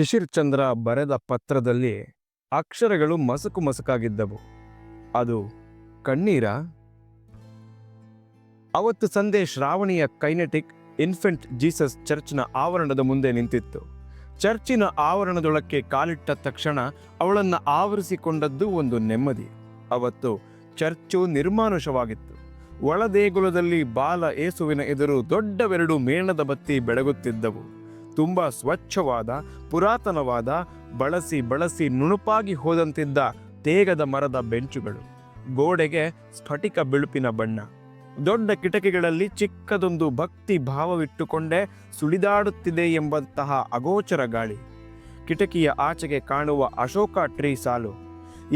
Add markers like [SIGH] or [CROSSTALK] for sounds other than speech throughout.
ಶಿಶಿರ್ ಚಂದ್ರ ಬರೆದ ಪತ್ರದಲ್ಲಿ ಅಕ್ಷರಗಳು ಮಸಕು ಮಸಕಾಗಿದ್ದವು. ಅದು, ಕಣ್ಣೀರ? ಅವತ್ತು ಸಂದೆ ಶ್ರಾವಣಿಯ ಕೈನೆಟಿಕ್ ಇನ್ಫೆಂಟ್ ಜೀಸಸ್ ಚರ್ಚ್ನ ಆವರಣದ ಮುಂದೆ ನಿಂತಿತ್ತು. ಚರ್ಚಿನ ಆವರಣದೊಳಕ್ಕೆ ಕಾಲಿಟ್ಟ ತಕ್ಷಣ ಅವಳನ್ನು ಆವರಿಸಿಕೊಂಡದ್ದು ಒಂದು ನೆಮ್ಮದಿ. ಅವತ್ತು ಚರ್ಚು ನಿರ್ಮಾನುಷವಾಗಿತ್ತು. ಒಳದೇಗುಲದಲ್ಲಿ ಬಾಲ ಏಸುವಿನ ಎದುರು ದೊಡ್ಡವೆರಡು ಮೇಣದ ಬತ್ತಿ ಬೆಳಗುತ್ತಿದ್ದವು. ತುಂಬ ಸ್ವಚ್ಛವಾದ, ಪುರಾತನವಾದ, ಬಳಸಿ ಬಳಸಿ ನುಣುಪಾಗಿ ಹೋದಂತಿದ್ದ ತೇಗದ ಮರದ ಬೆಂಚುಗಳು, ಗೋಡೆಗೆ ಸ್ಫಟಿಕ ಬಿಳುಪಿನ ಬಣ್ಣ, ದೊಡ್ಡ ಕಿಟಕಿಗಳಲ್ಲಿ ಚಿಕ್ಕದೊಂದು ಭಕ್ತಿ ಭಾವವಿಟ್ಟುಕೊಂಡೇ ಸುಳಿದಾಡುತ್ತಿದೆ ಎಂಬಂತಹ ಅಗೋಚರ ಗಾಳಿ, ಕಿಟಕಿಯ ಆಚೆಗೆ ಕಾಣುವ ಅಶೋಕ ಟ್ರೀ ಸಾಲು,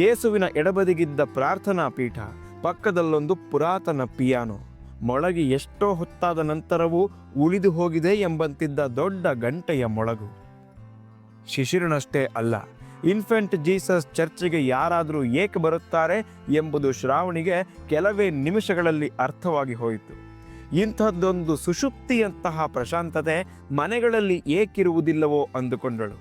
ಯೇಸುವಿನ ಎಡಬದಿಗಿದ್ದ ಪ್ರಾರ್ಥನಾ ಪೀಠ, ಪಕ್ಕದಲ್ಲೊಂದು ಪುರಾತನ ಪಿಯಾನೋ. ಮೊಳಗಿ ಎಷ್ಟೋ ಹೊತ್ತಾದ ನಂತರವೂ ಉಳಿದು ಹೋಗಿದೆ ಎಂಬಂತಿದ್ದ ದೊಡ್ಡ ಗಂಟೆಯ ಮೊಳಗು. ಶಿಶಿರನಷ್ಟೇ ಅಲ್ಲ ಇನ್ಫೆಂಟ್ ಜೀಸಸ್ ಚರ್ಚಿಗೆ ಯಾರಾದರೂ ಏಕೆ ಬರುತ್ತಾರೆ ಎಂಬುದು ಶ್ರಾವಣಿಗೆ ಕೆಲವೇ ನಿಮಿಷಗಳಲ್ಲಿ ಅರ್ಥವಾಗಿ ಹೋಯಿತು. ಇಂಥದ್ದೊಂದು ಸುಷುಪ್ತಿಯಂತಹ ಪ್ರಶಾಂತತೆ ಮನೆಗಳಲ್ಲಿ ಏಕಿರುವುದಿಲ್ಲವೋ ಅಂದುಕೊಂಡಳು.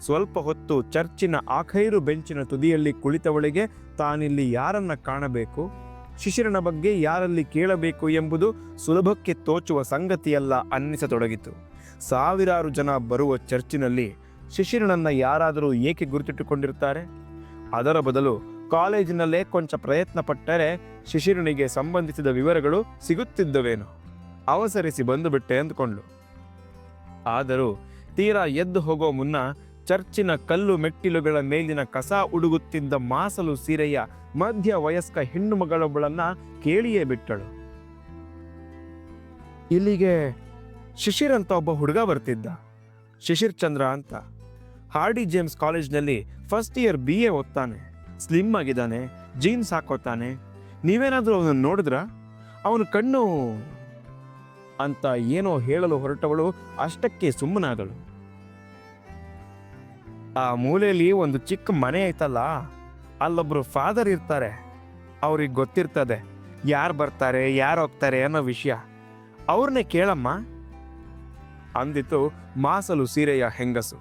ಸ್ವಲ್ಪ ಹೊತ್ತು ಚರ್ಚಿನ ಆಖೈರು ಬೆಂಚಿನ ತುದಿಯಲ್ಲಿ ಕುಳಿತವಳಿಗೆ ತಾನಿಲ್ಲಿ ಯಾರನ್ನ ಕಾಣಬೇಕು? ಶಿಶಿರನ ಬಗ್ಗೆ ಯಾರಲ್ಲಿ ಕೇಳಬೇಕು ಎಂಬುದು ಸುಲಭಕ್ಕೆ ತೋಚುವ ಸಂಗತಿಯಲ್ಲ ಅನ್ನಿಸತೊಡಗಿತು. ಸಾವಿರಾರು ಜನ ಬರುವ ಚರ್ಚಿನಲ್ಲಿ ಶಿಶಿರನನ್ನು ಯಾರಾದರೂ ಏಕೆ ಗುರುತಿಟ್ಟುಕೊಂಡಿರುತ್ತಾರೆ? ಅದರ ಬದಲು ಕಾಲೇಜಿನಲ್ಲೇ ಕೊಂಚ ಪ್ರಯತ್ನ ಪಟ್ಟರೆ ಶಿಶಿರನಿಗೆ ಸಂಬಂಧಿಸಿದ ವಿವರಗಳು ಸಿಗುತ್ತಿದ್ದವೇನು? ಅವಸರಿಸಿ ಬಂದುಬಿಟ್ಟೆ ಅಂದುಕೊಂಡು ಆದರೂ ತೀರಾ ಎದ್ದು ಹೋಗೋ ಮುನ್ನ ಚರ್ಚಿನ ಕಲ್ಲು ಮೆಟ್ಟಿಲುಗಳ ಮೇಲಿನ ಕಸ ಉಡುಗುತ್ತಿದ್ದ ಮಾಸಲು ಸೀರೆಯ ಮಧ್ಯ ವಯಸ್ಕ ಹೆಣ್ಣು ಮಗಳೊಬ್ಬಳನ್ನ ಕೇಳಿಯೇ ಬಿಟ್ಟಳು. ಇಲ್ಲಿಗೆ ಶಿಶಿರ್ ಅಂತ ಒಬ್ಬ ಹುಡುಗ ಬರ್ತಿದ್ದ. ಶಿಶಿರ್ ಚಂದ್ರ ಅಂತ. ಹಾರ್ಡಿ ಜೇಮ್ಸ್ ಕಾಲೇಜ್ನಲ್ಲಿ ಫಸ್ಟ್ ಇಯರ್ ಬಿ ಎ ಓದ್ತಾನೆ. ಸ್ಲಿಮ್ ಆಗಿದ್ದಾನೆ, ಜೀನ್ಸ್ ಹಾಕೋತಾನೆ. ನೀವೇನಾದರೂ ಅವನು ನೋಡಿದ್ರ? ಅವನ ಕಣ್ಣು ಅಂತ ಏನೋ ಹೇಳಲು ಹೊರಟವಳು, ಅಷ್ಟಕ್ಕೆ ಸುಮ್ಮನಾದಳು. ಆ ಮೂಲೆಯಲ್ಲಿ ಒಂದು ಚಿಕ್ಕ ಮನೆ ಐತಲ್ಲ, ಅಲ್ಲೊಬ್ರು ಫಾದರ್ ಇರ್ತಾರೆ. ಅವ್ರಿಗೆ ಗೊತ್ತಿರ್ತದೆ, ಯಾರು ಬರ್ತಾರೆ, ಯಾರು ಹೋಗ್ತಾರೆ ಅನ್ನೋ ವಿಷಯ. ಅವ್ರನ್ನೇ ಕೇಳಮ್ಮ. ಅಂದಿತು ಮಾಸಲು ಸೀರೆಯ ಹೆಂಗಸು.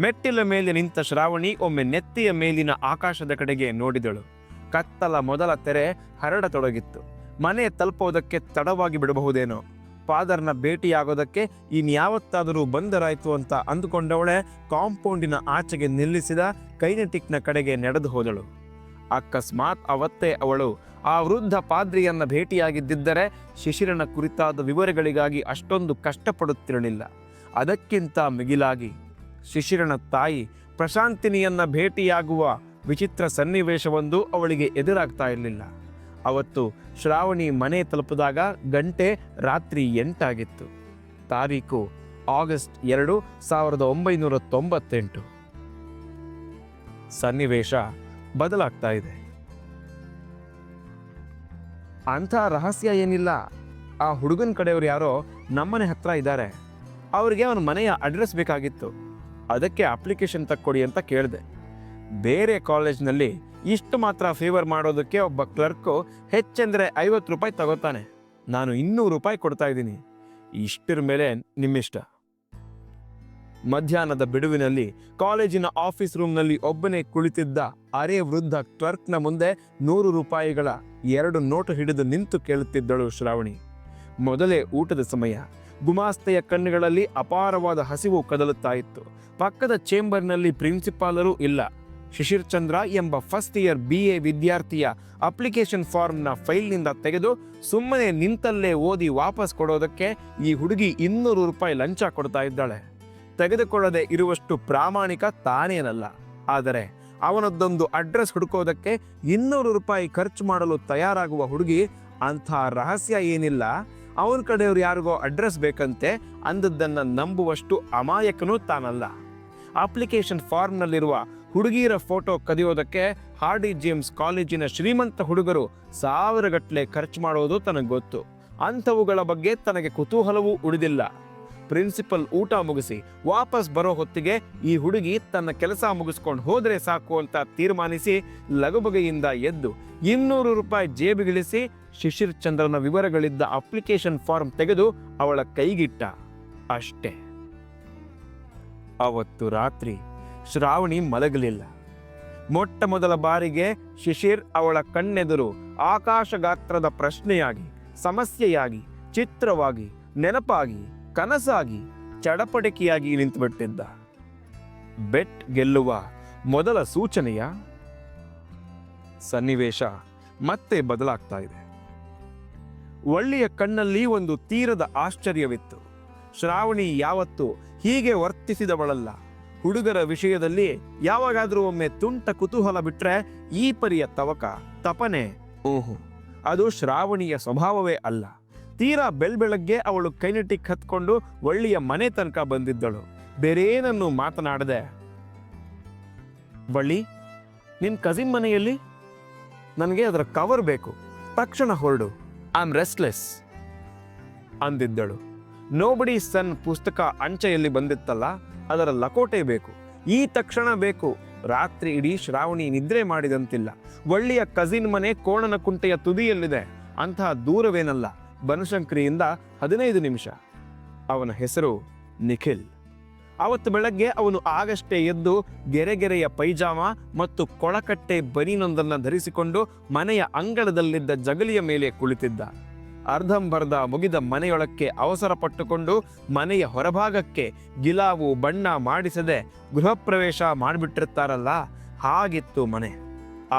ಮೆಟ್ಟಿಲ ಮೇಲೆ ನಿಂತ ಶ್ರಾವಣಿ ಒಮ್ಮೆ ನೆತ್ತಿಯ ಮೇಲಿನ ಆಕಾಶದ ಕಡೆಗೆ ನೋಡಿದಳು. ಕತ್ತಲ ಮೊದಲ ತೆರೆ ಹರಡತೊಡಗಿತ್ತು. ಮನೆ ತಲುಪೋದಕ್ಕೆ ತಡವಾಗಿ ಬಿಡಬಹುದೇನೋ. ಫಾದರ್ನ ಭೇಟಿಯಾಗೋದಕ್ಕೆ ಇನ್ಯಾವತ್ತಾದರೂ ಬಂದರಾಯಿತು ಅಂತ ಅಂದುಕೊಂಡವಳೆ ಕಾಂಪೌಂಡಿನ ಆಚೆಗೆ ನಿಲ್ಲಿಸಿದ ಕೈನೆಟಿಕ್ನ ಕಡೆಗೆ ನಡೆದು ಹೋದಳು. ಅಕಸ್ಮಾತ್ ಅವತ್ತೇ ಅವಳು ಆ ವೃದ್ಧ ಪಾದ್ರಿಯನ್ನ ಭೇಟಿಯಾಗಿದ್ದಿದ್ದರೆ ಶಿಶಿರನ ಕುರಿತಾದ ವಿವರಗಳಿಗಾಗಿ ಅಷ್ಟೊಂದು ಕಷ್ಟಪಡುತ್ತಿರಲಿಲ್ಲ. ಅದಕ್ಕಿಂತ ಮಿಗಿಲಾಗಿ ಶಿಶಿರನ ತಾಯಿ ಪ್ರಶಾಂತಿನಿಯನ್ನ ಭೇಟಿಯಾಗುವ ವಿಚಿತ್ರ ಸನ್ನಿವೇಶವೊಂದು ಅವಳಿಗೆ ಎದುರಾಗ್ತಾ ಇರಲಿಲ್ಲ. ಅವತ್ತು ಶ್ರಾವಣಿ ಮನೆ ತಲುಪಿದಾಗ ಗಂಟೆ ರಾತ್ರಿ ಎಂಟಾಗಿತ್ತು. ತಾರೀಕು ಆಗಸ್ಟ್ ಎರಡು ಸಾವಿರದ ಒಂಬೈನೂರ ತೊಂಬತ್ತೆಂಟು. ಸನ್ನಿವೇಶ ಬದಲಾಗ್ತಾ ಇದೆ. ಅಂಥ ರಹಸ್ಯ ಏನಿಲ್ಲ. ಆ ಹುಡುಗನ ಕಡೆಯವರು ಯಾರೋ ನಮ್ಮನೆ ಹತ್ರ ಇದ್ದಾರೆ. ಅವ್ರಿಗೆ ಅವನ ಮನೆಯ ಅಡ್ರೆಸ್ ಬೇಕಾಗಿತ್ತು. ಅದಕ್ಕೆ ಅಪ್ಲಿಕೇಶನ್ ತಕ್ಕೊಡಿ ಅಂತ ಕೇಳಿದೆ. ಬೇರೆ ಕಾಲೇಜ್ನಲ್ಲಿ ಇಷ್ಟು ಮಾತ್ರ ಫೇವರ್ ಮಾಡೋದಕ್ಕೆ ಒಬ್ಬ ಕ್ಲರ್ಕು ಹೆಚ್ಚೆಂದರೆ ಐವತ್ತು ರೂಪಾಯಿ ತಗೋತಾನೆ. ನಾನು ಇನ್ನೂರು ರೂಪಾಯಿ ಕೊಡ್ತಾ ಇದ್ದೀನಿ. ಇಷ್ಟರ ಮೇಲೆ ನಿಮ್ಮಿಷ್ಟ. ಮಧ್ಯಾಹ್ನದ ಬಿಡುವಿನಲ್ಲಿ ಕಾಲೇಜಿನ ಆಫೀಸ್ ರೂಮ್ನಲ್ಲಿ ಒಬ್ಬನೇ ಕುಳಿತಿದ್ದ ಅರೆ ವೃದ್ಧ ಕ್ಲರ್ಕ್ನ ಮುಂದೆ ನೂರು ರೂಪಾಯಿಗಳ ಎರಡು ನೋಟು ಹಿಡಿದು ನಿಂತು ಕೇಳುತ್ತಿದ್ದಳು ಶ್ರಾವಣಿ. ಮೊದಲೇ ಊಟದ ಸಮಯ. ಗುಮಾಸ್ತೆಯ ಕಣ್ಣುಗಳಲ್ಲಿ ಅಪಾರವಾದ ಹಸಿವು ಕದಲುತ್ತಾ ಇತ್ತು. ಪಕ್ಕದ ಚೇಂಬರ್ನಲ್ಲಿ ಪ್ರಿನ್ಸಿಪಾಲರೂ ಇಲ್ಲ. ಶಿಶಿರ್ ಚಂದ್ರ ಎಂಬ ಫಸ್ಟ್ ಇಯರ್ ಬಿ ಎ ವಿದ್ಯಾರ್ಥಿಯ ಅಪ್ಲಿಕೇಶನ್ ಫಾರ್ಮ್ನ ಫೈಲ್ನಿಂದ ತೆಗೆದು ಸುಮ್ಮನೆ ನಿಂತಲ್ಲೇ ಓದಿ ವಾಪಸ್ ಕೊಡೋದಕ್ಕೆ ಈ ಹುಡುಗಿ ಇನ್ನೂರು ರೂಪಾಯಿ ಲಂಚ ಕೊಡ್ತಾ ಇದ್ದಾಳೆ. ತೆಗೆದುಕೊಳ್ಳದೆ ಇರುವಷ್ಟು ಪ್ರಾಮಾಣಿಕ ತಾನೇನಲ್ಲ. ಆದರೆ ಅವನದ್ದೊಂದು ಅಡ್ರೆಸ್ ಹುಡುಕೋದಕ್ಕೆ ಇನ್ನೂರು ರೂಪಾಯಿ ಖರ್ಚು ಮಾಡಲು ತಯಾರಾಗುವ ಹುಡುಗಿ ಅಂಥ ರಹಸ್ಯ ಏನಿಲ್ಲ. ಅವನ ಕಡೆಯವ್ರು ಯಾರಿಗೋ ಅಡ್ರೆಸ್ ಬೇಕಂತೆ ಅಂದದ್ದನ್ನು ನಂಬುವಷ್ಟು ಅಮಾಯಕನೂ ತಾನಲ್ಲ. ಅಪ್ಲಿಕೇಶನ್ ಫಾರ್ಮ್ನಲ್ಲಿರುವ ಹುಡುಗಿಯರ ಫೋಟೋ ಕದಿಯೋದಕ್ಕೆ ಹಾರ್ಡಿ ಜೇಮ್ಸ್ ಕಾಲೇಜಿನ ಶ್ರೀಮಂತ ಹುಡುಗರು ಸಾವಿರಗಟ್ಟಲೆ ಖರ್ಚು ಮಾಡೋದು ತನಗೆ ಗೊತ್ತು. ಅಂಥವುಗಳ ಬಗ್ಗೆ ತನಗೆ ಕುತೂಹಲವೂ ಉಳಿದಿಲ್ಲ. ಪ್ರಿನ್ಸಿಪಲ್ ಊಟ ಮುಗಿಸಿ ವಾಪಸ್ ಬರೋ ಹೊತ್ತಿಗೆ ಈ ಹುಡುಗಿ ತನ್ನ ಕೆಲಸ ಮುಗಿಸ್ಕೊಂಡು ಹೋದರೆ ಸಾಕು ಅಂತ ತೀರ್ಮಾನಿಸಿ ಲಗುಬಗೆಯಿಂದ ಎದ್ದು ಇನ್ನೂರು ರೂಪಾಯಿ ಜೇಬಿಗಿಳಿಸಿ ಶಿಶಿರ್ ಚಂದ್ರನ ವಿವರಗಳಿದ್ದ ಅಪ್ಲಿಕೇಶನ್ ಫಾರ್ಮ್ ತೆಗೆದು ಅವಳ ಕೈಗಿಟ್ಟ. ಅಷ್ಟೇ. ಅವತ್ತು ರಾತ್ರಿ ಶ್ರಾವಣಿ ಮಲಗಲಿಲ್ಲ. ಮೊಟ್ಟ ಮೊದಲ ಬಾರಿಗೆ ಶಿಶಿರ್ ಅವಳ ಕಣ್ಣೆದುರು ಆಕಾಶಗಾತ್ರದ ಪ್ರಶ್ನೆಯಾಗಿ, ಸಮಸ್ಯೆಯಾಗಿ, ಚಿತ್ರವಾಗಿ, ನೆನಪಾಗಿ, ಕನಸಾಗಿ ಚಡಪಡಿಕೆಯಾಗಿ ನಿಂತುಬಿಟ್ಟಿದ್ದ. ಬೆಟ್ ಗೆಲ್ಲುವ ಮೊದಲ ಸೂಚನೆಯ ಸನ್ನಿವೇಶ ಮತ್ತೆ ಬದಲಾಗ್ತಾ ಇದೆ. ಒಳ್ಳೆಯ ಕಣ್ಣಲ್ಲಿ ಒಂದು ತೀರದ ಆಶ್ಚರ್ಯವಿತ್ತು. ಶ್ರಾವಣಿ ಯಾವತ್ತು ಹೀಗೆ ವರ್ತಿಸಿದವಳಲ್ಲ. ಹುಡುಗರ ವಿಷಯದಲ್ಲಿ ಯಾವಾಗಾದ್ರೂ ಒಮ್ಮೆ ತುಂಟ ಕುತೂಹಲ ಬಿಟ್ರೆ ಈ ಪರಿಯ ತವಕ ತಪನೆ. ಓಹೋ. ಅದು ಶ್ರಾವಣಿಯ ಸ್ವಭಾವವೇ ಅಲ್ಲ. ತೀರಾ ಬೆಳ್ಬೆಳಗ್ಗೆ ಅವಳು ಕೈನೆಟಿಕ್ ಹತ್ಕೊಂಡು ಒಳ್ಳೆಯ ಮನೆ ತನಕ ಬಂದಿದ್ದಳು. ಬೇರೇನನ್ನು ಮಾತನಾಡದೆ ಬಳ್ಳಿ ನಿನ್ ಕಸಿನ್ ಮನೆಯಲ್ಲಿ? ನನಗೆ ಅದರ ಕವರ್ ಬೇಕು. ತಕ್ಷಣ ಹೊರಡು. ಐ ಆಮ್ ರೆಸ್ಟ್ಲೆಸ್ ಅಂದಿದ್ದಳು. ನೋಬಡಿ ಸನ್ ಪುಸ್ತಕ ಅಂಚೆಯಲ್ಲಿ ಬಂದಿತ್ತಲ್ಲ ಅದರ ಲಕೋಟೆ ಬೇಕು. ಈ ತಕ್ಷಣ ಬೇಕು. ರಾತ್ರಿ ಇಡೀ ಶ್ರಾವಣಿ ನಿದ್ರೆ ಮಾಡಿದಂತಿಲ್ಲ. ಒಳ್ಳೆಯ ಕಸಿನ್ ಮನೆ ಕೋಣನ ಕುಂಟೆಯ ತುದಿಯಲ್ಲಿದೆ. ಅಂತಹ ದೂರವೇನಲ್ಲ. ಬನಶಂಕರಿಯಿಂದ ಹದಿನೈದು ನಿಮಿಷ. ಅವನ ಹೆಸರು ನಿಖಿಲ್. ಅವತ್ತು ಬೆಳಗ್ಗೆ ಅವನು ಆಗಷ್ಟೇ ಎದ್ದು ಗೆರೆಗೆರೆಯ ಪೈಜಾಮ ಮತ್ತು ಕೊಳಕಟ್ಟೆ ಬನೀನೊಂದನ್ನು ಧರಿಸಿಕೊಂಡು ಮನೆಯ ಅಂಗಳದಲ್ಲಿದ್ದ ಜಗಲಿಯ ಮೇಲೆ ಕುಳಿತಿದ್ದ. ಅರ್ಧಂಬರ್ಧ ಮುಗಿದ ಮನೆಯೊಳಕ್ಕೆ ಅವಸರ ಪಟ್ಟುಕೊಂಡು ಮನೆಯ ಹೊರಭಾಗಕ್ಕೆ ಗಿಲಾವು ಬಣ್ಣ ಮಾಡಿಸದೆ ಗೃಹ ಪ್ರವೇಶ ಮಾಡಿಬಿಟ್ಟಿರ್ತಾರಲ್ಲ, ಹಾಗಿತ್ತು ಮನೆ.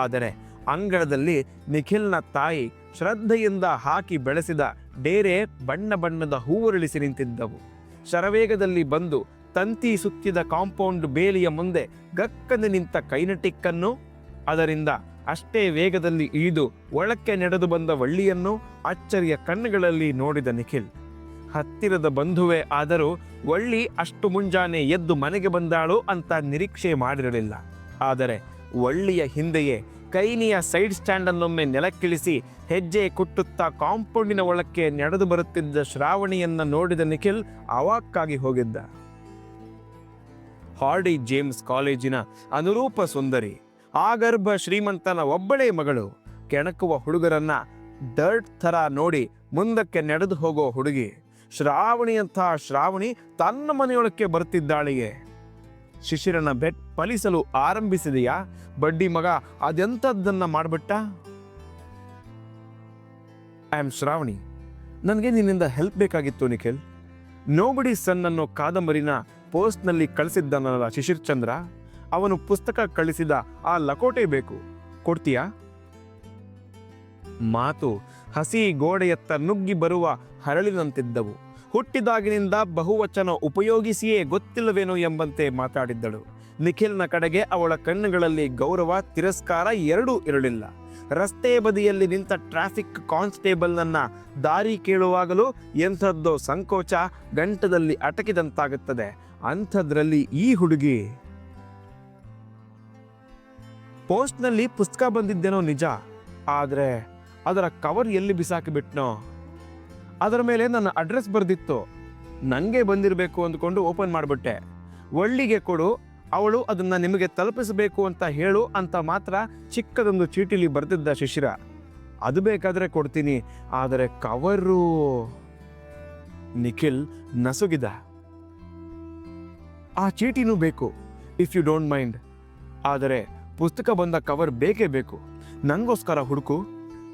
ಆದರೆ ಅಂಗಳದಲ್ಲಿ ನಿಖಿಲ್ನ ತಾಯಿ ಶ್ರದ್ಧೆಯಿಂದ ಹಾಕಿ ಬೆಳೆಸಿದ ಡೇರೆ ಬಣ್ಣ ಬಣ್ಣದ ಹೂವುರುಳಿಸಿ ನಿಂತಿದ್ದವು. ಶರವೇಗದಲ್ಲಿ ಬಂದು ತಂತಿ ಸುತ್ತಿದ ಕಾಂಪೌಂಡ್ ಬೇಲಿಯ ಮುಂದೆ ಗಕ್ಕನೆ ನಿಂತ ಕೈನಟಿಕ್ಕನ್ನು, ಅದರಿಂದ ಅಷ್ಟೇ ವೇಗದಲ್ಲಿ ಇಳಿದು ಒಳಕ್ಕೆ ನಡೆದು ಬಂದ ವಳ್ಳಿಯನ್ನು ಅಚ್ಚರಿಯ ಕಣ್ಣುಗಳಲ್ಲಿ ನೋಡಿದ ನಿಖಿಲ್. ಹತ್ತಿರದ ಬಂಧುವೇ ಆದರೂ ವಳ್ಳಿ ಅಷ್ಟು ಮುಂಜಾನೆ ಎದ್ದು ಮನೆಗೆ ಬಂದಾಳು ಅಂತ ನಿರೀಕ್ಷೆ ಮಾಡಿರಲಿಲ್ಲ. ಆದರೆ ವಳ್ಳಿಯ ಹಿಂದೆಯೇ ಕೈನಿಯ ಸೈಡ್ ಸ್ಟ್ಯಾಂಡನ್ನೊಮ್ಮೆ ನೆಲಕ್ಕಿಳಿಸಿ ಹೆಜ್ಜೆ ಕುಟ್ಟುತ್ತಾ ಕಾಂಪೌಂಡಿನ ಒಳಕ್ಕೆ ನಡೆದು ಬರುತ್ತಿದ್ದ ಶ್ರಾವಣಿಯನ್ನ ನೋಡಿದ ನಿಖಿಲ್ ಅವಾಕ್ಕಾಗಿ ಹೋಗಿದ್ದ. ಹಾರ್ಡಿ ಜೇಮ್ಸ್ ಕಾಲೇಜಿನ ಅನುರೂಪ ಸುಂದರಿ. ಆಗರ್ಭ ಶ್ರೀಮಂತನ ಒಬ್ಬಳೇ ಮಗಳು. ಕೆಣಕುವ ಹುಡುಗರನ್ನ ಡರ್ಟ್ ಥರ ನೋಡಿ ಮುಂದಕ್ಕೆ ನಡೆದು ಹೋಗೋ ಹುಡುಗಿ. ಶ್ರಾವಣಿಯಂಥ ಶ್ರಾವಣಿ ತನ್ನ ಮನೆಯೊಳಕ್ಕೆ ಬರ್ತಿದ್ದಾಳಿಗೆ ಶಿಶಿರನ ಬೆಟ್ ಫಲಿಸಲು ಆರಂಭಿಸಿದೆಯಾ? ಬಡ್ಡಿ ಮಗ ಅದೆಂಥದ್ದನ್ನ ಮಾಡ್ಬಿಟ್ಟ? I am Shravani. ನನಗೆ ನಿನ್ನಿಂದ ಹೆಲ್ಪ್ ಬೇಕಾಗಿತ್ತು ನಿಖಿಲ್. ನೋಬಡಿ ಸನ್ ಅನ್ನೋ ಕಾದಂಬರಿನ ಪೋಸ್ಟ್ನಲ್ಲಿ ಕಳಿಸಿದ್ದನಲ್ಲ ಶಿಶಿರ್ ಚಂದ್ರ ಅವನು ಪುಸ್ತಕ ಕಳಿಸಿದ ಆ ಲಕೋಟೆ ಬೇಕು. ಕೊಡ್ತೀಯಾ? ಮಾತು ಹಸಿ ಗೋಡೆಯತ್ತ ನುಗ್ಗಿ ಬರುವ ಹರಳಿನಂತಿದ್ದವು. ಹುಟ್ಟಿದಾಗಿನಿಂದ ಬಹುವಚನ ಉಪಯೋಗಿಸಿಯೇ ಗೊತ್ತಿಲ್ಲವೇನೋ ಎಂಬಂತೆ ಮಾತಾಡಿದ್ದಳು. ನಿಖಿಲ್ನ ಕಡೆಗೆ ಅವಳ ಕಣ್ಣುಗಳಲ್ಲಿ ಗೌರವ, ತಿರಸ್ಕಾರ ಎರಡೂ ಇರಲಿಲ್ಲ. ರಸ್ತೆ ಬದಿಯಲ್ಲಿ ನಿಂತ ಟ್ರಾಫಿಕ್ ಕಾನ್ಸ್ಟೇಬಲ್ನನ್ನ ದಾರಿ ಕೇಳುವಾಗಲೂ ಎಂಥದ್ದೋ ಸಂಕೋಚ ಗಂಟದಲ್ಲಿ ಅಟಕಿದಂತಾಗುತ್ತದೆ. ಅಂಥದ್ರಲ್ಲಿ ಈ ಹುಡುಗಿ ಪೋಸ್ಟ್ನಲ್ಲಿ ಪುಸ್ತಕ ಬಂದಿದ್ದೇನೋ ನಿಜ, ಆದರೆ ಅದರ ಕವರ್ ಎಲ್ಲಿ ಬಿಸಾಕಿಬಿಟ್ನೋ, ಅದರ ಮೇಲೆ ನನ್ನ ಅಡ್ರೆಸ್ ಬರೆದಿತ್ತು. ನನಗೆ ಬಂದಿರಬೇಕು ಅಂದ್ಕೊಂಡು ಓಪನ್ ಮಾಡಿಬಿಟ್ಟೆ. ಒಳ್ಳಿಗೆ ಕೊಡು, ಅವಳು ಅದನ್ನು ನಿಮಗೆ ತಲುಪಿಸಬೇಕು ಅಂತ ಹೇಳು ಅಂತ ಮಾತ್ರ ಚಿಕ್ಕದೊಂದು ಚೀಟಿಲಿ ಬರೆದಿದ್ದ ಶಿಶಿರ. ಅದು ಬೇಕಾದರೆ ಕೊಡ್ತೀನಿ, ಆದರೆ ಕವರು. ನಿಖಿಲ್ ನಸುಗಿದ. ಆ ಚೀಟಿನೂ ಬೇಕು ಇಫ್ ಯು ಡೋಂಟ್ ಮೈಂಡ್ ಆದರೆ ಪುಸ್ತಕ ಬಂದ ಕವರ್ ಬೇಕೇ ಬೇಕು. ನಂಗೋಸ್ಕರ ಹುಡುಕು,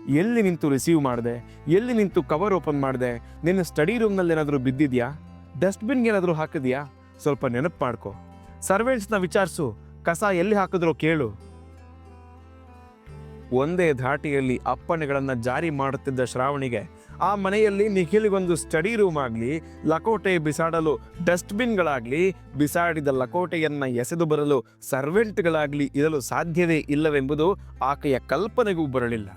ಎಲ್ಲಿ ನಿಂತು ರಿಸೀವ್ ಮಾಡಿದೆ, ಎಲ್ಲಿ ನಿಂತು ಕವರ್ ಓಪನ್ ಮಾಡಿದೆ, ನಿನ್ನ ಸ್ಟಡಿ ರೂಮ್ನಲ್ಲಿ ಏನಾದರೂ ಬಿದ್ದಿದ್ಯಾ? ಡಸ್ಟ್ಬಿನ್ಗೆ ಏನಾದರೂ ಹಾಕಿದ್ಯಾ? ಸ್ವಲ್ಪ ನೆನಪು ಮಾಡ್ಕೊ. ಸರ್ವೆಂಟ್ಸ್ನ ವಿಚಾರಿಸು, ಕಸ ಎಲ್ಲಿ ಹಾಕಿದ್ರೋ ಕೇಳು. ಒಂದೇ ಧಾಟಿಯಲ್ಲಿ ಅಪ್ಪಣೆಗಳನ್ನು ಜಾರಿ ಮಾಡುತ್ತಿದ್ದ ಶ್ರಾವಣಿಗೆ ಆ ಮನೆಯಲ್ಲಿ ನಿಖಿಲ್ಗೊಂದು ಸ್ಟಡಿ ರೂಮ್ ಆಗಲಿ ಲಕೋಟೆ ಬಿಸಾಡಲು ಡಸ್ಟ್ಬಿನ್ಗಳಾಗಲಿ, ಬಿಸಾಡಿದ ಲಕೋಟೆಯನ್ನು ಎಸೆದು ಬರಲು ಸರ್ವೆಂಟ್ಗಳಾಗಲಿ ಇರಲು ಸಾಧ್ಯವೇ ಇಲ್ಲವೆಂಬುದು ಆಕೆಯ ಕಲ್ಪನೆಗೂ ಬರಲಿಲ್ಲ.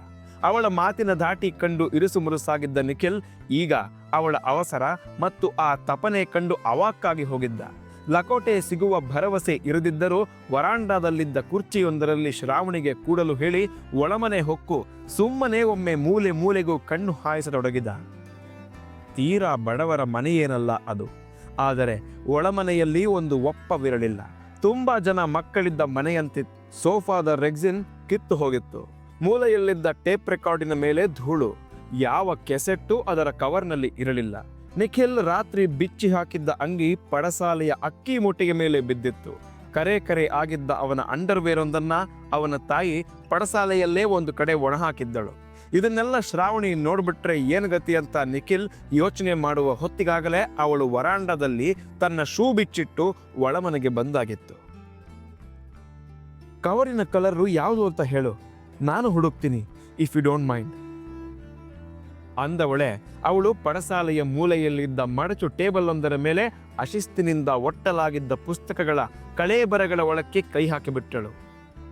ಅವಳ ಮಾತಿನ ಧಾಟಿ ಕಂಡು ಇರುಸುಮುರುಸಾಗಿದ್ದ ನಿಖಿಲ್ ಈಗ ಅವಳ ಅವಸರ ಮತ್ತು ಆ ತಪನೆ ಕಂಡು ಅವಾಕ್ಕಾಗಿ ಹೋಗಿದ್ದ. ಲಕೋಟೆ ಸಿಗುವ ಭರವಸೆ ಇರದಿದ್ದರೂ ವರಾಂಡಾದಲ್ಲಿದ್ದ ಕುರ್ಚಿಯೊಂದರಲ್ಲಿ ಶ್ರಾವಣಿಗೆ ಕೂಡಲು ಹೇಳಿ ಒಳಮನೆ ಹೊಕ್ಕು ಸುಮ್ಮನೆ ಒಮ್ಮೆ ಮೂಲೆ ಮೂಲೆಗೂ ಕಣ್ಣು ಹಾಯಿಸತೊಡಗಿದ. ತೀರಾ ಬಡವರ ಮನೆಯೇನಲ್ಲ ಅದು. ಆದರೆ ಒಳಮನೆಯಲ್ಲಿ ಒಂದು ಒಪ್ಪವಿರಲಿಲ್ಲ. ತುಂಬ ಜನ ಮಕ್ಕಳಿದ್ದ ಮನೆಯಂತಿತ್ತು ಸೋಫಾದ ರೆಗ್ಸಿನ್ ಕಿತ್ತು ಹೋಗಿತ್ತು. ಮೂಲೆಯಲ್ಲಿದ್ದ ಟೇಪ್ ರೆಕಾರ್ಡಿನ ಮೇಲೆ ಧೂಳು. ಯಾವ ಕೆಸೆಟ್ಟು ಅದರ ಕವರ್ನಲ್ಲಿ ಇರಲಿಲ್ಲ. ನಿಖಿಲ್ ರಾತ್ರಿ ಬಿಚ್ಚಿ ಹಾಕಿದ್ದ ಅಂಗಿ ಪಡಸಾಲೆಯ ಅಕ್ಕಿ ಮೂಟೆಯ ಮೇಲೆ ಬಿದ್ದಿತ್ತು. ಕರೆ ಕರೆ ಆಗಿದ್ದ ಅವನ ಅಂಡರ್ವೇರ್ ಒಂದನ್ನ ಅವನ ತಾಯಿ ಪಡಸಾಲೆಯಲ್ಲೇ ಒಂದು ಕಡೆ ಒಣಹಾಕಿದ್ದಳು. ಇದನ್ನೆಲ್ಲ ಶ್ರಾವಣಿ ನೋಡ್ಬಿಟ್ರೆ ಏನು ಗತಿ ಅಂತ ನಿಖಿಲ್ ಯೋಚನೆ ಮಾಡುವ ಹೊತ್ತಿಗಾಗಲೇ ಅವಳು ವರಾಂಡದಲ್ಲಿ ತನ್ನ ಶೂ ಬಿಚ್ಚಿಟ್ಟು ಒಳಮನೆಗೆ ಬಂದಾಗಿತ್ತು. ಕವರಿನ ಕಲರು ಯಾವುದು ಅಂತ ಹೇಳು. ನಾನು ಹುಡುಕ್ತೀನಿ ಇಫ್ ಯು ಡೋಂಟ್ ಮೈಂಡ್ ಅಂದವಳೆ, ಅವಳು ಪಡಸಾಲೆಯ ಮೂಲೆಯಲ್ಲಿದ್ದ ಮಡಚು ಟೇಬಲ್ ಮೇಲೆ ಅಶಿಸ್ತಿನಿಂದ ಒಟ್ಟಲಾಗಿದ್ದ ಪುಸ್ತಕಗಳ ಕಳೇಬರಗಳ ಒಳಕ್ಕೆ ಕೈ ಹಾಕಿಬಿಟ್ಟಳು.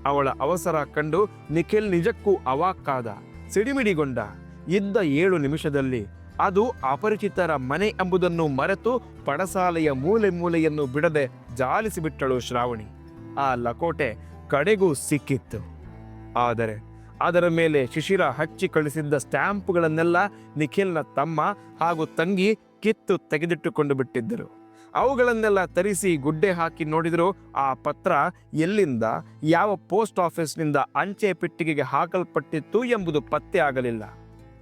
ಅವಳ ಅವಸರ ಕಂಡು ನಿಖಿಲ್ ನಿಜಕ್ಕೂ ಅವಾಕ್ಕಾದ, ಸಿಡಿಮಿಡಿಗೊಂಡ. ಇದ್ದ ಏಳು ನಿಮಿಷದಲ್ಲಿ ಅದು ಅಪರಿಚಿತರ ಮನೆ ಎಂಬುದನ್ನು ಮರೆತು ಪಡಸಾಲೆಯ ಮೂಲೆ ಮೂಲೆಯನ್ನು ಬಿಡದೆ ಜಾಲಿಸಿಬಿಟ್ಟಳು ಶ್ರಾವಣಿ. ಆ ಲಕೋಟೆ ಕಡೆಗೂ ಸಿಕ್ಕಿತ್ತು. ಆದರೆ ಅದರ ಮೇಲೆ ಶಿಶಿರ ಹಚ್ಚಿ ಕಳಿಸಿದ್ದ ಸ್ಟ್ಯಾಂಪ್ಗಳನ್ನೆಲ್ಲ ನಿಖಿಲ್ನ ತಮ್ಮ ಹಾಗೂ ತಂಗಿ ಕಿತ್ತು ತೆಗೆದಿಟ್ಟುಕೊಂಡು ಬಿಟ್ಟಿದ್ದರು. ಅವುಗಳನ್ನೆಲ್ಲ ತರಿಸಿ ಗುಡ್ಡೆ ಹಾಕಿ ನೋಡಿದರೂ ಆ ಪತ್ರ ಎಲ್ಲಿಂದ, ಯಾವ ಪೋಸ್ಟ್ ಆಫೀಸ್ನಿಂದ ಅಂಚೆ ಪೆಟ್ಟಿಗೆಗೆ ಹಾಕಲ್ಪಟ್ಟಿತ್ತು ಎಂಬುದು ಪತ್ತೆ ಆಗಲಿಲ್ಲ.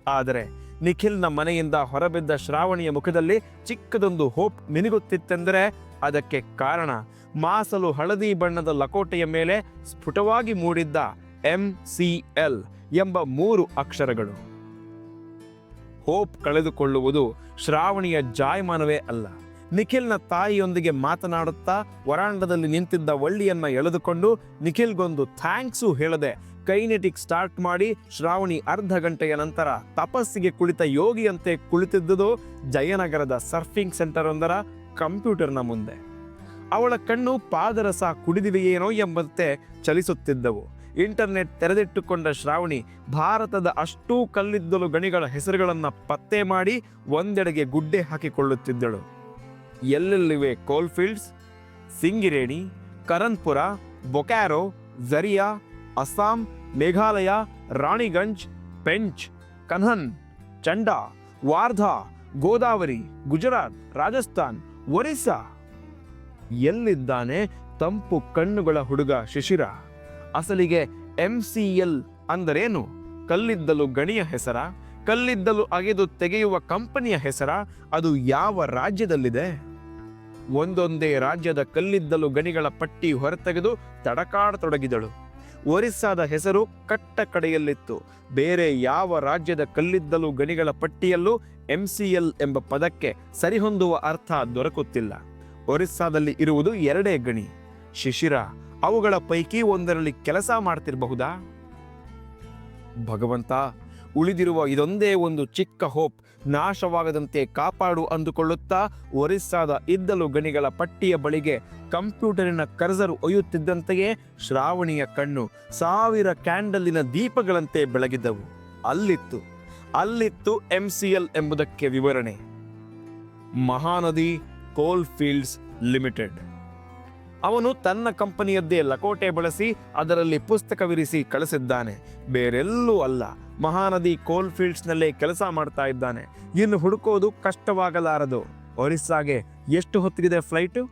ಆದರೆ ನಿಖಿಲ್ನ ಮನೆಯಿಂದ ಹೊರಬಿದ್ದ ಶ್ರಾವಣಿಯ ಮುಖದಲ್ಲಿ ಚಿಕ್ಕದೊಂದು ಹೋಪ್ ಮಿನುಗುತ್ತಿತ್ತೆಂದರೆ ಅದಕ್ಕೆ ಕಾರಣ, ಮಾಸಲು ಹಳದಿ ಬಣ್ಣದ ಲಕೋಟೆಯ ಮೇಲೆ ಸ್ಫುಟವಾಗಿ ಮೂಡಿದ್ದ ಎಂ ಸಿ ಎಲ್ ಎಂಬ ಮೂರು ಅಕ್ಷರಗಳು. ಹೋಪ್ ಕಳೆದುಕೊಳ್ಳುವುದು ಶ್ರಾವಣಿಯ ಜಾಯಮಾನವೇ ಅಲ್ಲ. ನಿಖಿಲ್ನ ತಾಯಿಯೊಂದಿಗೆ ಮಾತನಾಡುತ್ತಾ ವರಾಂಡದಲ್ಲಿ ನಿಂತಿದ್ದ ವಳ್ಳಿಯನ್ನ ಎಳೆದುಕೊಂಡು ನಿಖಿಲ್ಗೊಂದು ಥ್ಯಾಂಕ್ಸು ಹೇಳದೆ ಕೈನೆಟಿಕ್ ಸ್ಟಾರ್ಟ್ ಮಾಡಿ ಶ್ರಾವಣಿ ಅರ್ಧ ಗಂಟೆಯ ನಂತರ ತಪಸ್ಸಿಗೆ ಕುಳಿತ ಯೋಗಿಯಂತೆ ಕುಳಿತಿದ್ದುದು ಜಯನಗರದ ಸರ್ಫಿಂಗ್ ಸೆಂಟರ್ ಒಂದರ ಕಂಪ್ಯೂಟರ್ನ ಮುಂದೆ. ಅವಳ ಕಣ್ಣು ಪಾದರಸ ಕುಡಿದಿವೆಯೇನೋ ಎಂಬಂತೆ ಚಲಿಸುತ್ತಿದ್ದವು. ಇಂಟರ್ನೆಟ್ ತೆರೆದಿಟ್ಟುಕೊಂಡ ಶ್ರಾವಣಿ ಭಾರತದ ಅಷ್ಟೂ ಕಲ್ಲಿದ್ದಲು ಗಣಿಗಳ ಹೆಸರುಗಳನ್ನು ಪತ್ತೆ ಮಾಡಿ ಒಂದೆಡೆಗೆ ಗುಡ್ಡೆ ಹಾಕಿಕೊಳ್ಳುತ್ತಿದ್ದಳು. ಎಲ್ಲೆಲ್ಲಿವೆ ಕೋಲ್ಫೀಲ್ಡ್ಸ್ ಸಿಂಗಿರೇಣಿ, ಕರನ್ಪುರ, ಬೊಕ್ಯಾರೋ ಝರಿಯಾ ಅಸ್ಸಾಂ, ಮೇಘಾಲಯ, ರಾಣಿಗಂಜ್, ಪೆಂಚ್, ಕನ್ಹನ್, ಚಂಡಾ, ವಾರ್ಧಾ, ಗೋದಾವರಿ, ಗುಜರಾತ್, ರಾಜಸ್ಥಾನ್, ಒರಿಸ್ಸಾ. ಎಲ್ಲಿದ್ದಾನೆ ತಂಪು ಕಣ್ಣುಗಳ ಹುಡುಗ ಶಿಶಿರ? ಅಸಲಿಗೆ ಎಂ ಸಿ ಎಲ್ ಅಂದರೇನು? ಕಲ್ಲಿದ್ದಲು ಗಣಿಯ ಹೆಸರ? ಕಲ್ಲಿದ್ದಲು ಅಗೆದು ತೆಗೆಯುವ ಕಂಪನಿಯ ಹೆಸರ? ಅದು ಯಾವ ರಾಜ್ಯದಲ್ಲಿದೆ? ಒಂದೊಂದೇ ರಾಜ್ಯದ ಕಲ್ಲಿದ್ದಲು ಗಣಿಗಳ ಪಟ್ಟಿ ಹೊರತೆಗೆದು ತಡಕಾಡತೊಡಗಿದಳು. ಒರಿಸ್ಸಾದ ಹೆಸರು ಕಟ್ಟ ಕಡೆಯಲ್ಲಿತ್ತು. ಬೇರೆ ಯಾವ ರಾಜ್ಯದ ಕಲ್ಲಿದ್ದಲು ಗಣಿಗಳ ಪಟ್ಟಿಯಲ್ಲೂ ಎಂ ಸಿ ಎಲ್ ಎಂಬ ಪದಕ್ಕೆ ಸರಿಹೊಂದುವ ಅರ್ಥ ದೊರಕುತ್ತಿಲ್ಲ. ಒರಿಸ್ಸಾದಲ್ಲಿ ಇರುವುದು ಎರಡೇ ಗಣಿ. ಶಿಶಿರ ಅವುಗಳ ಪೈಕಿ ಒಂದರಲ್ಲಿ ಕೆಲಸ ಮಾಡ್ತಿರಬಹುದಾ? ಭಗವಂತ, ಉಳಿದಿರುವ ಇದೊಂದೇ ಒಂದು ಚಿಕ್ಕ ಹೋಪ್, ನಾಶವಾಗದಂತೆ ಕಾಪಾಡು ಅಂದುಕೊಳ್ಳುತ್ತಾ ಒರಿಸ್ಸಾದ ಇದ್ದಲು ಗಣಿಗಳ ಪಟ್ಟಿಯ ಬಳಿಗೆ ಕಂಪ್ಯೂಟರಿನ ಕರ್ಸರು ಒಯ್ಯುತ್ತಿದ್ದಂತೆಯೇ ಶ್ರಾವಣಿಯ ಕಣ್ಣು ಸಾವಿರ ಕ್ಯಾಂಡಲಿನ ದೀಪಗಳಂತೆ ಬೆಳಗಿದ್ದವು ಅಲ್ಲಿತ್ತು ಅಲ್ಲಿತ್ತು ಎಂ ಸಿ ಎಲ್ ಎಂಬುದಕ್ಕೆ ವಿವರಣೆ. ಮಹಾನದಿ ಕೋಲ್ ಫೀಲ್ಡ್ಸ್ ಲಿಮಿಟೆಡ್ ಅವನು ತನ್ನ ಕಂಪನಿಯದ್ದೇ ಲಕೋಟೆ ಬಳಸಿ ಅದರಲ್ಲಿ ಪುಸ್ತಕವಿರಿಸಿ ಕಳಿಸಿದ್ದಾನೆ. ಬೇರೆಲ್ಲೂ ಅಲ್ಲ. ಮಹಾನದಿ ಕೋಲ್ ಫೀಲ್ಡ್ಸ್ನಲ್ಲೇ ಕೆಲಸ ಮಾಡ್ತಾ ಇದ್ದಾನೆ. ಇನ್ನು ಹುಡುಕೋದು ಕಷ್ಟವಾಗಲಾರದು. ಒರಿಸ್ಸಾಗೆ ಎಷ್ಟು ಹೊತ್ತಿಗಿದೆ ಫ್ಲೈಟು?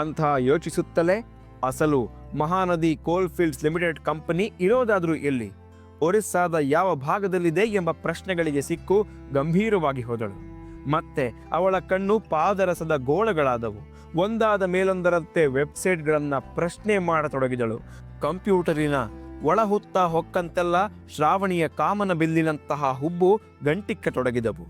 ಅಂತ ಯೋಚಿಸುತ್ತಲೇ ಅಸಲು ಮಹಾನದಿ ಕೋಲ್ ಫೀಲ್ಡ್ಸ್ ಲಿಮಿಟೆಡ್ ಕಂಪನಿ ಇರೋದಾದ್ರೂ ಎಲ್ಲಿ? ಒರಿಸ್ಸಾದ ಯಾವ ಭಾಗದಲ್ಲಿದೆ ಎಂಬ ಪ್ರಶ್ನೆಗಳಿಗೆ ಸಿಕ್ಕು ಗಂಭೀರವಾಗಿ ಹೋದಳು. ಮತ್ತೆ ಅವಳ ಕಣ್ಣು ಪಾದರಸದ ಗೋಳಗಳಾದವು. ಒಂದಾದ ಮೇಲೊಂದರಂತೆ ವೆಬ್ಸೈಟ್ಗಳನ್ನು ಪ್ರಶ್ನೆ ಮಾಡತೊಡಗಿದಳು. ಕಂಪ್ಯೂಟರಿನ ಒಳಹುತ್ತ ಹೊಕ್ಕಂತೆಲ್ಲ ಶ್ರಾವಣಿಯ ಕಾಮನ ಬಿಲ್ಲಿನಂತಹ ಹುಬ್ಬು ಗಂಟಿಕ್ಕತೊಡಗಿದವು.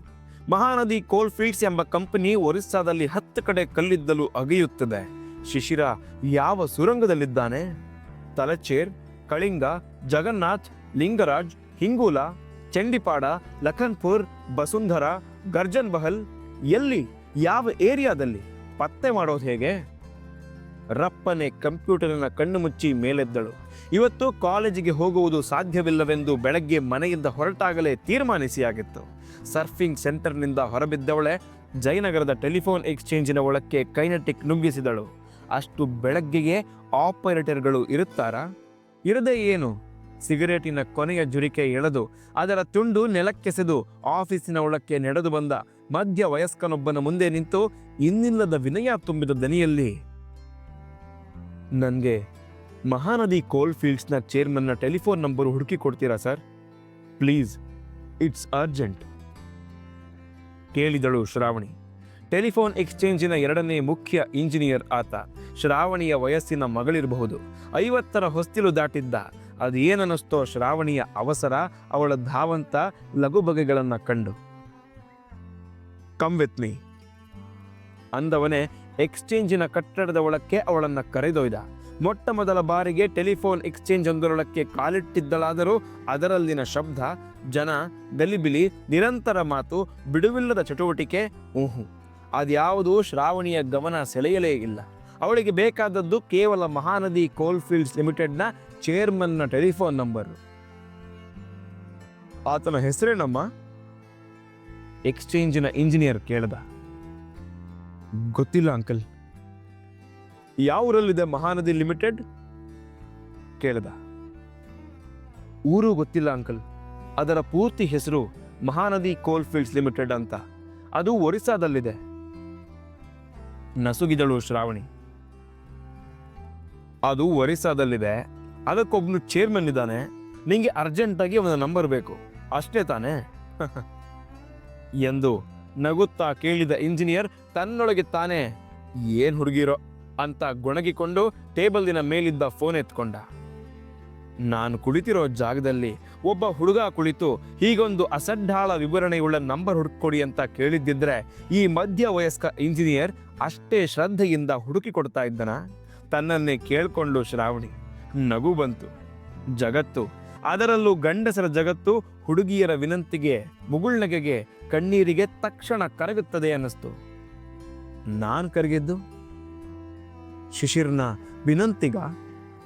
ಮಹಾನದಿ ಕೋಲ್ ಫೀಲ್ಡ್ಸ್ ಎಂಬ ಕಂಪನಿ ಒರಿಸ್ಸಾದಲ್ಲಿ ಹತ್ತು ಕಡೆ ಕಲ್ಲಿದ್ದಲು ಅಗೆಯುತ್ತದೆ. ಶಿಶಿರ ಯಾವ ಸುರಂಗದಲ್ಲಿದ್ದಾನೆ? ತಲಚೇರ್, ಕಳಿಂಗ, ಜಗನ್ನಾಥ್, ಲಿಂಗರಾಜ್, ಹಿಂಗೂಲ, ಚಂಡಿಪಾಡ, ಲಖನ್ಪುರ್, ಬಸುಂಧರ, ಗರ್ಜನ್ ಬಹಲ್ ಎಲ್ಲಿ, ಯಾವ ಏರಿಯಾದಲ್ಲಿ? ಪತ್ತೆ ಮಾಡೋದು ಹೇಗೆ? ರಪ್ಪನೆ ಕಂಪ್ಯೂಟರಿನ ಕಣ್ಣು ಮುಚ್ಚಿ ಮೇಲೆದ್ದಳು. ಇವತ್ತು ಕಾಲೇಜಿಗೆ ಹೋಗುವುದು ಸಾಧ್ಯವಿಲ್ಲವೆಂದು ಬೆಳಗ್ಗೆ ಮನೆಯಿಂದ ಹೊರಟಾಗಲೇ ತೀರ್ಮಾನಿಸಿಯಾಗಿತ್ತು. ಸರ್ಫಿಂಗ್ ಸೆಂಟರ್ನಿಂದ ಹೊರಬಿದ್ದವಳೆ ಜಯನಗರದ ಟೆಲಿಫೋನ್ ಎಕ್ಸ್ಚೇಂಜಿನ ಒಳಕ್ಕೆ ಕೈನೆಟಿಕ್ ನುಗ್ಗಿಸಿದಳು ಅಷ್ಟು ಬೆಳಗ್ಗೆಯೇ ಆಪರೇಟರ್ಗಳು ಇರುತ್ತಾರಾ? ಇರದೇ ಏನು? ಸಿಗರೇಟಿನ ಕೊನೆಯ ಜುರಿಕೆ ಎಳೆದು ಅದರ ತುಂಡು ನೆಲಕ್ಕೆಸೆದು ಆಫೀಸಿನ ಒಳಕ್ಕೆ ನಡೆದು ಬಂದ ಮಧ್ಯ ವಯಸ್ಕನೊಬ್ಬನ ಮುಂದೆ ನಿಂತು ಇನ್ನಿಲ್ಲದ ವಿನಯ ತುಂಬಿದ ದನಿಯಲ್ಲಿ ನನಗೆ ಮಹಾನದಿ ಕೋಲ್ ಫೀಲ್ಡ್ಸ್ನ ಚೇರ್ಮನ್ನ ಟೆಲಿಫೋನ್ ನಂಬರ್ ಹುಡುಕಿ ಕೊಡ್ತೀರಾ ಸರ್? ಪ್ಲೀಸ್, ಇಟ್ಸ್ ಅರ್ಜೆಂಟ್, ಕೇಳಿದಳು ಶ್ರಾವಣಿ. ಟೆಲಿಫೋನ್ ಎಕ್ಸ್ಚೇಂಜಿನ ಎರಡನೇ ಮುಖ್ಯ ಇಂಜಿನಿಯರ್ ಆತ. ಶ್ರಾವಣಿಯ ವಯಸ್ಸಿನ ಮಗಳಿರಬಹುದು. ಐವತ್ತರ ಹೊಸ್ತಿಲು ದಾಟಿದ್ದ. ಅದೇನನ್ನಿಸ್ತೋ ಶ್ರಾವಣಿಯ ಅವಸರ, ಅವಳ ಧಾವಂತ ಲಘು ಬಗೆಗಳನ್ನು ಕಂಡು. Come with me. ಅಂದವನೇ ಎಕ್ಸ್ಚೇಂಜಿನ ಕಟ್ಟಡದ ಒಳಕ್ಕೆ ಅವಳನ್ನ ಕರೆದೊಯ್ದ. ಮೊಟ್ಟ ಮೊದಲ ಬಾರಿಗೆ ಟೆಲಿಫೋನ್ ಎಕ್ಸ್ಚೇಂಜ್ ಒಂದರೊಳಕ್ಕೆ ಕಾಲಿಟ್ಟಿದ್ದಳಾದರೂ ಅದರಲ್ಲಿನ ಶಬ್ದ, ಜನ, ಗಲಿಬಿಲಿ, ನಿರಂತರ ಮಾತು, ಬಿಡುವಿಲ್ಲದ ಚಟುವಟಿಕೆ, ಊಹು. ಅದ್ಯಾವುದೂ ಶ್ರಾವಣಿಯ ಗಮನ ಸೆಳೆಯಲೇ ಇಲ್ಲ. ಅವಳಿಗೆ ಬೇಕಾದದ್ದು ಕೇವಲ ಮಹಾನದಿ ಕೋಲ್ಫೀಲ್ಡ್ಸ್ ಲಿಮಿಟೆಡ್ನ ಚೇರ್ಮನ್ನ ಟೆಲಿಫೋನ್ ನಂಬರ್. ಆತನ ಹೆಸರೇನಮ್ಮ? ಎಕ್ಸ್ಚೇಂಜಿನ ಇಂಜಿನಿಯರ್ ಕೇಳ್ದ. ಗೊತ್ತಿಲ್ಲ ಅಂಕಲ್. ಯಾವ ಊರಲ್ಲಿದೆ ಮಹಾನದಿ ಲಿಮಿಟೆಡ್? ಕೇಳಿದ. ಊರು ಗೊತ್ತಿಲ್ಲ ಅಂಕಲ್. ಅದರ ಪೂರ್ತಿ ಹೆಸರು ಮಹಾನದಿ ಕೋಲ್ ಫೀಲ್ಡ್ಸ್ ಲಿಮಿಟೆಡ್ ಅಂತ. ಅದು ಒರಿಸ್ಸಾದಲ್ಲಿದೆ. ನಸುಗಿದಳು ಶ್ರಾವಣಿ. ಅದು ಒರಿಸ್ಸಾದಲ್ಲಿದೆ. ಅದಕ್ಕೊಬ್ಬನು ಚೇರ್ಮನ್ ಇದ್ದಾನೆ. ನಿಂಗೆ ಅರ್ಜೆಂಟಾಗಿ ಒಂದು ನಂಬರ್ ಬೇಕು. ಅಷ್ಟೇ ತಾನೇ? [LAUGHS] ಎಂದು ನಗುತ್ತಾ ಕೇಳಿದ ಇಂಜಿನಿಯರ್ ತನ್ನೊಳಗೆ ತಾನೇ, ಏನ್ ಹುಡುಗಿರೋ? ಅಂತ ಗೊಣಗಿಕೊಂಡು ಟೇಬಲ್ದಿನ ಮೇಲಿದ್ದ ಫೋನ್ ಎತ್ಕೊಂಡ. ನಾನು ಕುಳಿತಿರೋ ಜಾಗದಲ್ಲಿ ಒಬ್ಬ ಹುಡುಗ ಕುಳಿತು ಹೀಗೊಂದು ಅಸಡ್ಡಾಳ ವಿವರಣೆಯುಳ್ಳ ನಂಬರ್ ಹುಡುಕೊಡಿ ಅಂತ ಕೇಳಿದ್ದಿದ್ರೆ ಈ ಮಧ್ಯ ವಯಸ್ಕ ಇಂಜಿನಿಯರ್ ಅಷ್ಟೇ ಶ್ರದ್ಧೆಯಿಂದ ಹುಡುಕಿ ಕೊಡ್ತಾ ಇದ್ದನ? ತನ್ನನ್ನೇ ಕೇಳ್ಕೊಂಡು ಶ್ರಾವಣಿ ನಗು ಬಂತು. ಜಗತ್ತು ಅದರಲ್ಲೂ ಗಂಡಸರ ಜಗತ್ತು ಹುಡುಗಿಯರ ವಿನಂತಿಗೆ ಮುಗುಳ್ನಗೆಗೆ ಕಣ್ಣೀರಿಗೆ ತಕ್ಷಣ ಕರಗುತ್ತದೆ ಅನ್ನಿಸ್ತು. ನಾನು ಕರಗಿದ್ದು? ಶಿಶಿರ್ನ ವಿನಂತಿಗ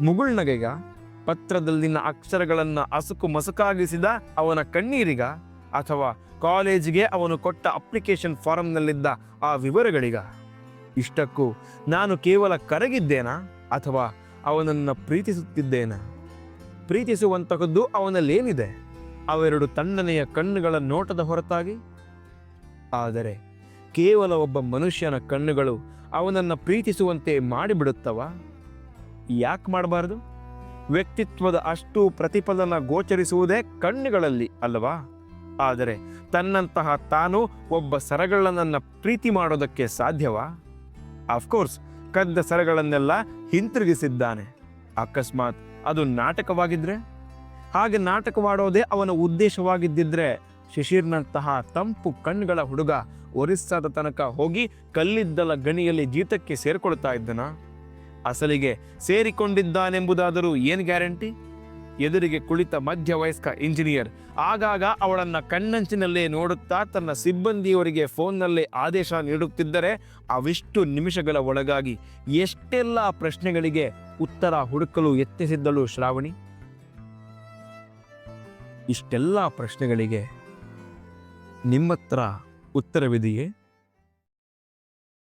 ಮುಗುಳ್ನಗೆಗ ಪತ್ರದಲ್ಲಿನ ಅಕ್ಷರಗಳನ್ನು ಅಸುಕು ಮಸುಕಾಗಿಸಿದ ಅವನ ಕಣ್ಣೀರಿಗ ಅಥವಾ ಕಾಲೇಜಿಗೆ ಅವನು ಕೊಟ್ಟ ಅಪ್ಲಿಕೇಶನ್ ಫಾರಂನಲ್ಲಿದ್ದ ಆ ವಿವರಗಳಿಗ? ಇಷ್ಟಕ್ಕೂ ನಾನು ಕೇವಲ ಕರಗಿದ್ದೇನಾ ಅಥವಾ ಅವನನ್ನು ಪ್ರೀತಿಸುತ್ತಿದ್ದೇನಾ? ಪ್ರೀತಿಸುವಂತಹದ್ದು ಅವನಲ್ಲೇನಿದೆ. ಅವೆರಡು ತಣ್ಣನೆಯ ಕಣ್ಣುಗಳ ನೋಟದ ಹೊರತಾಗಿ. ಆದರೆ ಕೇವಲ ಒಬ್ಬ ಮನುಷ್ಯನ ಕಣ್ಣುಗಳು ಅವನನ್ನು ಪ್ರೀತಿಸುವಂತೆ ಮಾಡಿಬಿಡುತ್ತವ? ಯಾಕೆ ಮಾಡಬಾರದು? ವ್ಯಕ್ತಿತ್ವದ ಅಷ್ಟು ಪ್ರತಿಫಲನ ಗೋಚರಿಸುವುದೇ ಕಣ್ಣುಗಳಲ್ಲಿ ಅಲ್ಲವಾ ಆದರೆ ತನ್ನಂತಹ ತಾನು ಒಬ್ಬ ಸರಗಳನ್ನ ಪ್ರೀತಿ ಮಾಡೋದಕ್ಕೆ ಸಾಧ್ಯವಾ? ಅಫ್ಕೋರ್ಸ್ ಕದ್ದ ಸರಗಳನ್ನೆಲ್ಲ ಹಿಂತಿರುಗಿಸಿದ್ದಾನೆ. ಅಕಸ್ಮಾತ್ ಅದು ನಾಟಕವಾಗಿದ್ರೆ? ಹಾಗೆ ನಾಟಕವಾಡೋದೇ ಅವನ ಉದ್ದೇಶವಾಗಿದ್ದಿದ್ರೆ ಶಿಶಿರ್ನಂತಹ ತಂಪು ಕಣ್ಗಳ ಹುಡುಗ ಒರಿಸ್ಸಾದ ತನಕ ಹೋಗಿ ಕಲ್ಲಿದ್ದಲ ಗಣಿಯಲ್ಲಿ ಜೀತಕ್ಕೆ ಸೇರಿಕೊಳ್ತಾ ಇದ್ದನಾ? ಅಸಲಿಗೆ ಸೇರಿಕೊಂಡಿದ್ದಾನೆಂಬುದಾದರೂ ಏನು ಗ್ಯಾರಂಟಿ? ಎದುರಿಗೆ ಕುಳಿತ ಮಧ್ಯವಯಸ್ಕ ಇಂಜಿನಿಯರ್. ಆಗಾಗ ಅವಳನ್ನ ಕಣ್ಣಂಚಿನಲ್ಲೇ ನೋಡುತ್ತಾ ತನ್ನ ಸಿಬ್ಬಂದಿಯವರಿಗೆ ಫೋನ್ನಲ್ಲೇ ಆದೇಶ ನೀಡುತ್ತಿದ್ದರೆ ಅವಿಷ್ಟು ನಿಮಿಷಗಳ ಒಳಗಾಗಿ ಎಷ್ಟೆಲ್ಲ ಪ್ರಶ್ನೆಗಳಿಗೆ ಉತ್ತರ ಹುಡುಕಲು ಯತ್ನಿಸಿದ್ದಳು ಶ್ರಾವಣಿ? ಇಷ್ಟೆಲ್ಲ ಪ್ರಶ್ನೆಗಳಿಗೆ ನಿಮ್ಮತ್ರ ಉತ್ತರವಿದೆಯೇ?